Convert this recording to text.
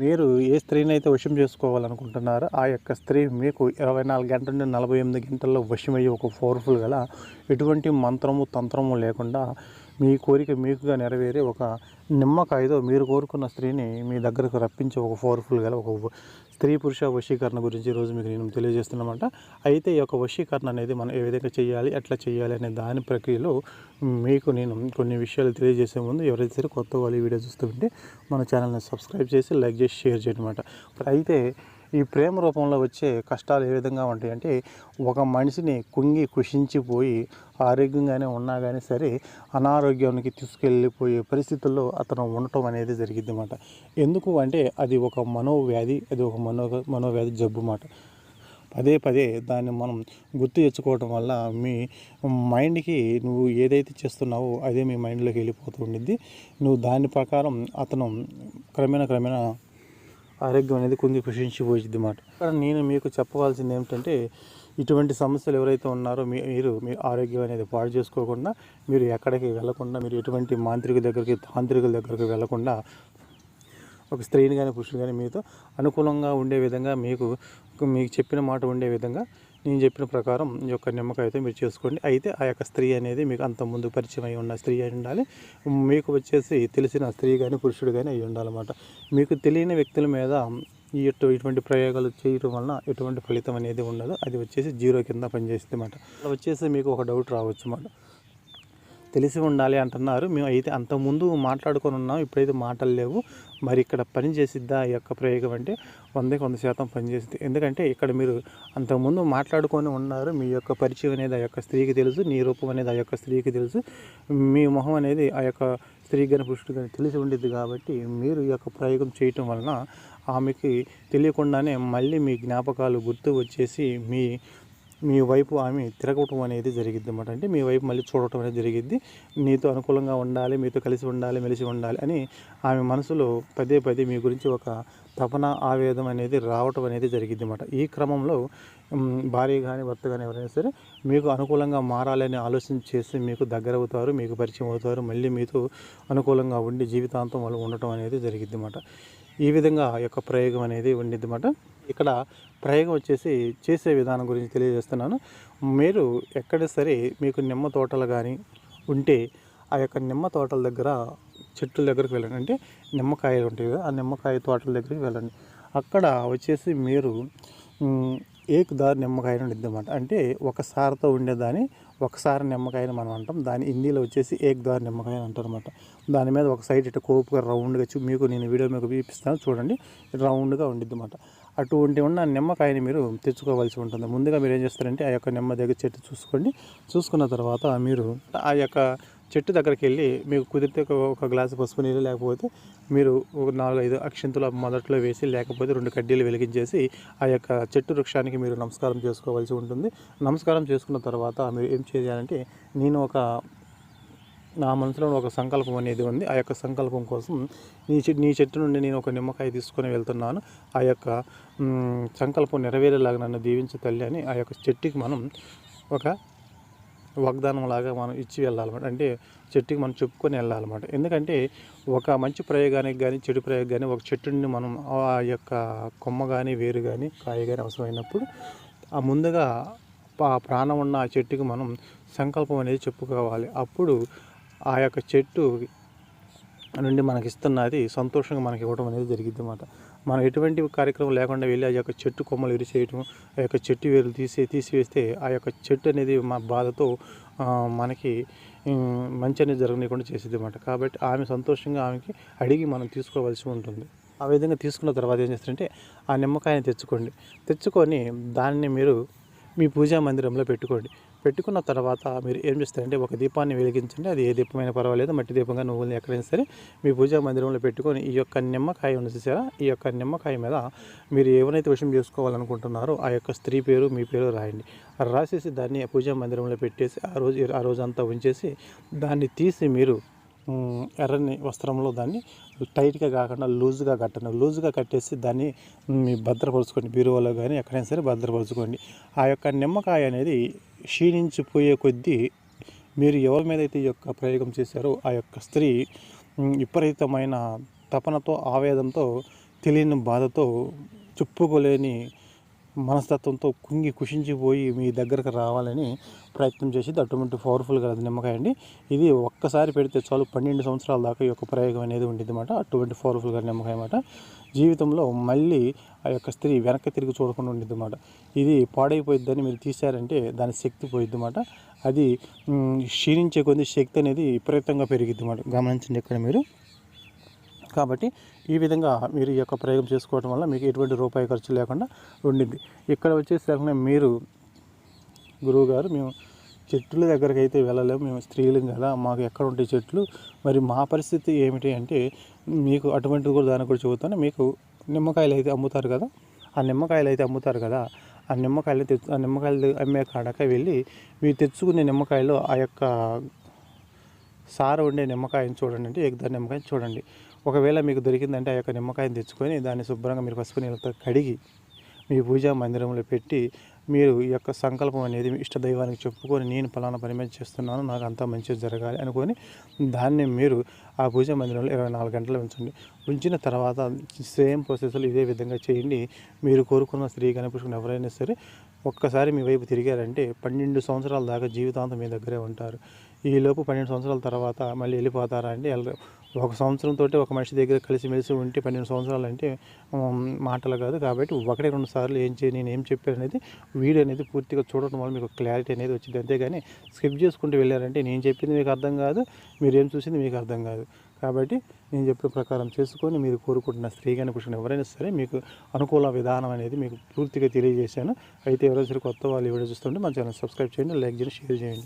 మీరు ఏ స్త్రీని అయితే వశం చేసుకోవాలనుకుంటున్నారో ఆ యొక్క స్త్రీ మీకు ఇరవై నాలుగు గంటల నుండి నలభై ఎనిమిది గంటల్లో వశమయ్యే ఒక పవర్ఫుల్ గల ఎటువంటి మంత్రము తంత్రము లేకుండా మీ కోరిక మీకుగా నెరవేరే ఒక నిమ్మకాయతో మీరు కోరుకున్న స్త్రీని మీ దగ్గరకు రప్పించే ఒక పవర్ఫుల్ గల ఒక స్త్రీ పురుష వశీకరణ గురించి ఈరోజు మీకు నేను తెలియజేస్తున్నామంట అయితే ఈ యొక్క వశీకరణ అనేది మనం ఏ విధంగా చేయాలి ఎట్లా చేయాలి అనే దాని ప్రక్రియలో మీకు నేను కొన్ని విషయాలు తెలియజేసే ముందు ఎవరైతే సరే కొత్త వాళ్ళు వీడియో చూస్తుంటే మన ఛానల్ని సబ్స్క్రైబ్ చేసి లైక్ చేసి షేర్ చేయడం అనమాట అయితే ఈ ప్రేమ రూపంలో వచ్చే కష్టాలు ఏ విధంగా ఉంటాయి అంటే ఒక మనిషిని కుంగి కుషించిపోయి ఆరోగ్యంగానే ఉన్నా కానీ సరే అనారోగ్యానికి తీసుకెళ్ళిపోయే పరిస్థితుల్లో అతను ఉండటం అనేది జరిగింది అన్నమాట ఎందుకు అంటే అది ఒక మనోవ్యాధి అది ఒక మనో మనోవ్యాధి జబ్బు మాట పదే పదే దాన్ని మనం గుర్తు తెచ్చుకోవడం వల్ల మీ మైండ్కి నువ్వు ఏదైతే చేస్తున్నావో అదే మీ మైండ్లోకి వెళ్ళిపోతూ ఉండిద్ది. నువ్వు దాని ప్రకారం అతను క్రమేణా క్రమేణా ఆరోగ్యం అనేది కుంగి కృషించిపోయింది మాట. ఇక్కడ నేను మీకు చెప్పవలసింది ఏమిటంటే ఇటువంటి సమస్యలు ఎవరైతే ఉన్నారో మీరు మీ ఆరోగ్యం అనేది పాడు చేసుకోకుండా మీరు ఎక్కడికి వెళ్ళకుండా మీరు ఎటువంటి మాంత్రిక దగ్గరికి తాంత్రికుల దగ్గరికి వెళ్ళకుండా ఒక స్త్రీని కానీ పురుషుని కానీ మీతో అనుకూలంగా ఉండే విధంగా మీకు మీకు చెప్పిన మాట ఉండే విధంగా నేను చెప్పిన ప్రకారం ఈ యొక్క నిమ్మకాయ అయితే మీరు చేసుకోండి. అయితే ఆ యొక్క స్త్రీ అనేది మీకు అంత ముందు పరిచయం అయి ఉన్న స్త్రీ అయి ఉండాలి. మీకు వచ్చేసి తెలిసిన స్త్రీ కానీ పురుషుడు కానీ అయి ఉండాలన్నమాట. మీకు తెలియని వ్యక్తుల మీద ఈ ఇటు ఇటువంటి ప్రయోగాలు చేయడం వలన ఎటువంటి ఫలితం అనేది ఉండదు. అది వచ్చేసి జీరో కింద పనిచేస్తుంది అన్నమాట వచ్చేసి మీకు ఒక డౌట్ రావచ్చు అన్నమాట తెలిసి ఉండాలి అంటున్నారు. మేము అయితే అంతకుముందు మాట్లాడుకొని ఉన్నాం. ఇప్పుడైతే మాటలు లేవు. మరి ఇక్కడ పని చేసిద్దా? ఈ యొక్క ప్రయోగం అంటే వందకి వంద శాతం పనిచేసింది ఎందుకంటే ఇక్కడ మీరు అంతకుముందు మాట్లాడుకొని ఉన్నారు. మీ యొక్క పరిచయం అనేది ఆ యొక్క స్త్రీకి తెలుసు. నీ రూపం అనేది ఆ యొక్క స్త్రీకి తెలుసు. మీ మొహం అనేది ఆ యొక్క స్త్రీ కానీ పురుషుడు కానీ తెలిసి ఉండిద్ది కాబట్టి మీరు ఈ యొక్క ప్రయోగం చేయటం వలన ఆమెకి తెలియకుండానే మళ్ళీ మీ జ్ఞాపకాలు గుర్తు వచ్చేసి మీ మీ వైపు ఆమె తిరగటం అనేది జరిగిద్ది అనమాట అంటే మీ వైపు మళ్ళీ చూడటం అనేది జరిగిద్ది. నీతో అనుకూలంగా ఉండాలి మీతో కలిసి ఉండాలి మెలిసి ఉండాలి అని ఆమె మనసులో పదే పదే మీ గురించి ఒక తపన ఆవేదం అనేది రావటం అనేది జరిగింది అనమాట ఈ క్రమంలో భార్య కానీ భర్త కానీ ఎవరైనా సరే మీకు అనుకూలంగా మారాలని ఆలోచన చేసి మీకు దగ్గర అవుతారు మీకు పరిచయం అవుతారు మళ్ళీ మీతో అనుకూలంగా ఉండి జీవితాంతం వాళ్ళు ఉండటం అనేది జరిగింది అనమాట ఈ విధంగా యొక్క ప్రయోగం అనేది ఉండిద్ది అనమాట ఇక్కడ ప్రయోగం వచ్చేసి చేసే విధానం గురించి తెలియజేస్తున్నాను. మీరు ఎక్కడ సరే మీకు నిమ్మ తోటలు కానీ ఉంటే ఆ యొక్క నిమ్మ తోటల దగ్గర చెట్ల దగ్గరికి వెళ్ళండి. అంటే నిమ్మకాయలు ఉంటాయి కదా ఆ నిమ్మకాయ తోటల దగ్గరికి వెళ్ళండి. అక్కడ వచ్చేసి మీరు ఏకుదారు ఏక్ దారి నిమ్మకాయను ఉండిద్దన్నమాట. అంటే ఒకసారితో ఉండేదాన్ని ఒకసారి నిమ్మకాయని మనం అంటాం. దాని హిందీలో వచ్చేసి ఏకుదారు దారి నిమ్మకాయ అంటారు అనమాట దాని మీద ఒక సైడ్ ఇటు కోపుగా రౌండ్గా మీకు నేను వీడియో మీకు చూపిస్తాను చూడండి. రౌండ్గా ఉండిద్ది అనమాట అటువంటి ఉన్న నిమ్మకాయని మీరు తెచ్చుకోవాల్సి ఉంటుంది. ముందుగా మీరు ఏం చేస్తారంటే ఆ యొక్క నిమ్మ దగ్గర చెట్టు చూసుకోండి. చూసుకున్న తర్వాత మీరు ఆ యొక్క చెట్టు దగ్గరికి వెళ్ళి మీకు కుదిరితే ఒక- గ్లాసు పసుపు నీళ్ళు లేకపోతే మీరు ఒక నాలుగు ఐదు అక్షింతలు మొదట్లో వేసి లేకపోతే రెండు కడ్డీలు వెలిగించేసి ఆ యొక్క చెట్టు వృక్షానికి మీరు నమస్కారం చేసుకోవాల్సి ఉంటుంది. నమస్కారం చేసుకున్న తర్వాత మీరు ఏం చేయాలంటే నేను ఒక నా మనసులో ఒక సంకల్పం అనేది ఉంది. ఆ యొక్క సంకల్పం కోసం నీ చెట్టు నీ చెట్టు నుండి నేను ఒక నిమ్మకాయ తీసుకొని వెళ్తున్నాను. ఆ యొక్క సంకల్పం నెరవేరేలాగా నన్ను దీవించు తల్లి అని ఆ యొక్క చెట్టుకి మనం ఒక వాగ్దానం లాగా మనం ఇచ్చి వెళ్ళాలన్నమాట. అంటే చెట్టుకి మనం చెప్పుకొని వెళ్ళాలన్నమాట. ఎందుకంటే ఒక మంచి ప్రయోగానికి కానీ చెడు ప్రయోగం కానీ ఒక చెట్టుని మనం ఆ యొక్క కొమ్మ కానీ వేరు కానీ కాయ కానీ అవసరమైనప్పుడు ఆ ముందుగా ఆ ప్రాణం ఉన్న ఆ చెట్టుకి మనం సంకల్పం అనేది చెప్పుకోవాలి. అప్పుడు ఆ యొక్క చెట్టు నుండి మనకి ఇస్తున్నది సంతోషంగా మనకి ఇవ్వడం అనేది జరిగింది అన్నమాట మనం ఎటువంటి కార్యక్రమం లేకుండా వెళ్ళి ఆ యొక్క చెట్టు కొమ్మలు విరిచేయటం ఆ యొక్క చెట్టు వేరు తీసి తీసివేస్తే ఆ యొక్క చెట్టు అనేది మా బాధతో మనకి మంచి అనేది జరగనీయకుండా చేసేది అన్నమాట కాబట్టి ఆమె సంతోషంగా ఆమెకి అడిగి మనం తీసుకోవాల్సి ఉంటుంది. ఆ విధంగా తీసుకున్న తర్వాత ఏం చేస్తారంటే ఆ నిమ్మకాయని తెచ్చుకోండి. తెచ్చుకొని దాన్ని మీరు మీ పూజా మందిరంలో పెట్టుకోండి. పెట్టుకున్న తర్వాత మీరు ఏం చేస్తారంటే ఒక దీపాన్ని వెలిగించండి. అది ఏ దీపమైనా పర్వాలేదు. మట్టి దీపంగా నువ్వులని ఎక్కడైనా సరే మీ పూజా మందిరంలో పెట్టుకొని ఈ యొక్క నిమ్మకాయ ఉంది చూసారా? ఈ యొక్క నిమ్మకాయ మీద మీరు ఎవరైతే విషయం చేసుకోవాలనుకుంటున్నారో ఆ యొక్క స్త్రీ పేరు మీ పేరు రాయండి. రాసేసి దాన్ని పూజా మందిరంలో పెట్టేసి ఆ రోజు ఆ రోజంతా ఉంచేసి దాన్ని తీసి మీరు ఎర్రని వస్త్రంలో దాన్ని టైట్గా కాకుండా లూజ్గా కట్టండి. లూజ్గా కట్టేసి దాన్ని మీ భద్రపరుచుకోండి. బీరువాలో కానీ ఎక్కడైనా సరే భద్రపరుచుకోండి. ఆ యొక్క నిమ్మకాయ అనేది క్షీణించిపోయే కొద్దీ మీరు ఎవరి మీద అయితే ఈ యొక్క ప్రయోగం చేశారో ఆ యొక్క స్త్రీ విపరీతమైన తపనతో ఆవేదంతో తెలియని బాధతో చెప్పుకోలేని మనస్తత్వంతో కుంగి కుషించిపోయి మీ దగ్గరకు రావాలని ప్రయత్నం చేసేది అటువంటి పవర్ఫుల్ గల నిమ్మకాయ అండి. ఇది ఒక్కసారి పెడితే చాలు పన్నెండు సంవత్సరాల దాకా ఈ యొక్క ప్రయోగం అనేది ఉండేది అన్నమాట. అటువంటి పవర్ఫుల్ నిమ్మకాయ అన్నమాట. జీవితంలో మళ్ళీ ఆ యొక్క స్త్రీ వెనక్కి తిరిగి చూడకుండా ఉండేది అనమాట ఇది పాడైపోయిద్దని మీరు తీశారంటే దాని శక్తి పోయిద్ది అనమాట అది క్షీణించే కొద్ది శక్తి అనేది విపరీతంగా పెరిగిద్ది అనమాట గమనించండి ఇక్కడ మీరు. కాబట్టి ఈ విధంగా మీరు ఈ యొక్క ప్రయోగం చేసుకోవడం వల్ల మీకు ఎటువంటి రూపాయి ఖర్చు లేకుండా ఉండింది ఇక్కడ వచ్చేసరికి మీరు గురువుగారు మేము చెట్ల దగ్గరికి అయితే వెళ్ళలేము. మేము స్త్రీలం కదా మాకు ఎక్కడ ఉంటాయి చెట్లు? మరి మా పరిస్థితి ఏమిటి అంటే మీకు అటువంటిది కూడా దాని కూడా చెబుతాను. మీకు నిమ్మకాయలు అయితే అమ్ముతారు కదా ఆ నిమ్మకాయలు అయితే అమ్ముతారు కదా ఆ నిమ్మకాయలు తెచ్చు ఆ నిమ్మకాయలు అమ్మే కాడక వెళ్ళి మీరు తెచ్చుకునే నిమ్మకాయలు ఆ యొక్క సార ఉండే నిమ్మకాయని చూడండి అంటే ఎగ్దారి నిమ్మకాయని చూడండి. ఒకవేళ మీకు దొరికిందంటే ఆ యొక్క నిమ్మకాయని తెచ్చుకొని దాన్ని శుభ్రంగా మీరు పసుపు నీళ్ళతో కడిగి మీ పూజా మందిరంలో పెట్టి మీరు ఈ యొక్క సంకల్పం అనేది మీ ఇష్ట దైవానికి చెప్పుకొని నేను ఫలానా పని మీద చేస్తున్నాను నాకు అంతా మంచిగా జరగాలి అనుకొని దాన్ని మీరు ఆ పూజా మందిరంలో ఇరవై నాలుగు గంటలు ఉంచండి. ఉంచిన తర్వాత సేమ్ ప్రాసెస్లో ఇదే విధంగా చేయండి. మీరు కోరుకున్న స్త్రీ కనిపించుకున్న ఎవరైనా సరే ఒక్కసారి మీ వైపు తిరిగారంటే పన్నెండు సంవత్సరాల దాకా జీవితాంతం మీ దగ్గరే ఉంటారు. ఈలోపు పన్నెండు సంవత్సరాల తర్వాత మళ్ళీ వెళ్ళిపోతారా అంటే వెళ్ళరు ఒక సంవత్సరంతో ఒక మనిషి దగ్గర కలిసిమెలిసి ఉంటే పన్నెండు సంవత్సరాలు అంటే మాటలు కాదు. కాబట్టి ఒకటి రెండు సార్లు ఏం చేయి నేను ఏం చెప్పాను అనేది వీడియో అనేది పూర్తిగా చూడటం వల్ల మీకు క్లారిటీ అనేది వచ్చింది. అంతేగాని స్కిప్ చేసుకుంటూ వెళ్ళారంటే నేను చెప్పింది మీకు అర్థం కాదు మీరు ఏం చూసింది మీకు అర్థం కాదు. కాబట్టి నేను చెప్పిన ప్రకారం చేసుకొని మీరు కోరుకుంటున్న స్త్రీ కానీ పురుషుని ఎవరైనా సరే మీకు అనుకూల విధానం అనేది మీకు పూర్తిగా తెలియజేశాను. అయితే ఎవరైనా సరే కొత్త వాళ్ళు వీడియో చూస్తుంటే మన ఛానల్ సబ్స్క్రైబ్ చేయండి లైక్ చేయండి షేర్ చేయండి.